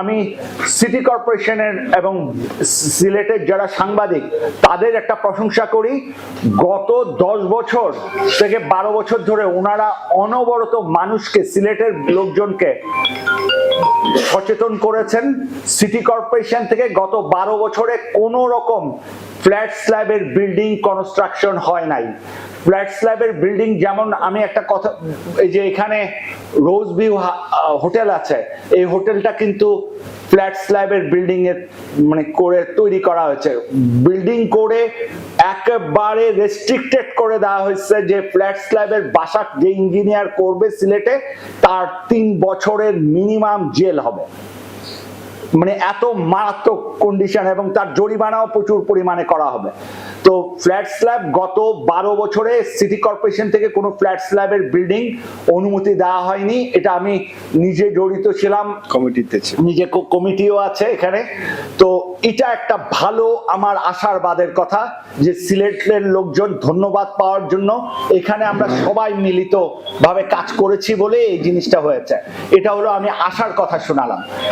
আমি সিটি কর্পোরেশনের এবং সিলেটের যারা সাংবাদিক, তাদের একটা প্রশংসা করি, গত দশ বছর থেকে বারো বছর ধরে ওনারা অনবরত মানুষকে, সিলেটের লোকজনকে সচেতন করেছেন। সিটি কর্পোরেশন থেকে গত বারো বছরে কোনো রকম ফ্ল্যাট স্ল্যাবের বিল্ডিং কনস্ট্রাকশন হয় নাই। ফ্ল্যাট স্ল্যাবের বিল্ডিং যেমন আমি একটা কথা, এই যে এখানে রোজ ভিউ হোটেল আছে। এই হোটেলটা কিন্তু ফ্ল্যাট স্ল্যাবের বিল্ডিং এর মানে করে তৈরি করা হয়েছে। বিল্ডিং করে একেবারে রেস্ট্রিক্টেড করে দেওয়া হয়েছে যে ফ্ল্যাট স্ল্যাবের বাসা যে ইঞ্জিনিয়ার করবে সিলেটে, তার তিন বছরের মিনিমাম জেল হবে। মানে এত মারাত্মক কন্ডিশন এবং তার জরিমানাও প্রচুর পরিমাণে করা হবে। তো ফ্ল্যাট স্ল্যাব গত বারো বছরে সিটি কর্পোরেশন থেকে কোনো ফ্ল্যাট স্ল্যাবের বিল্ডিং অনুমতি দেওয়া হয়নি। এটা আমি নিজে জড়িত ছিলাম। কমিটিতে নিজে কমিটিও আছে এখানে। তো এটা একটা ভালো আমার আশারবাদের কথা যে সিলেটের লোকজন ধন্যবাদ পাওয়ার জন্য এখানে আমরা সবাই মিলিত ভাবে কাজ করেছি বলে এই জিনিসটা হয়েছে। এটা হলো আমি আশার কথা শোনালাম।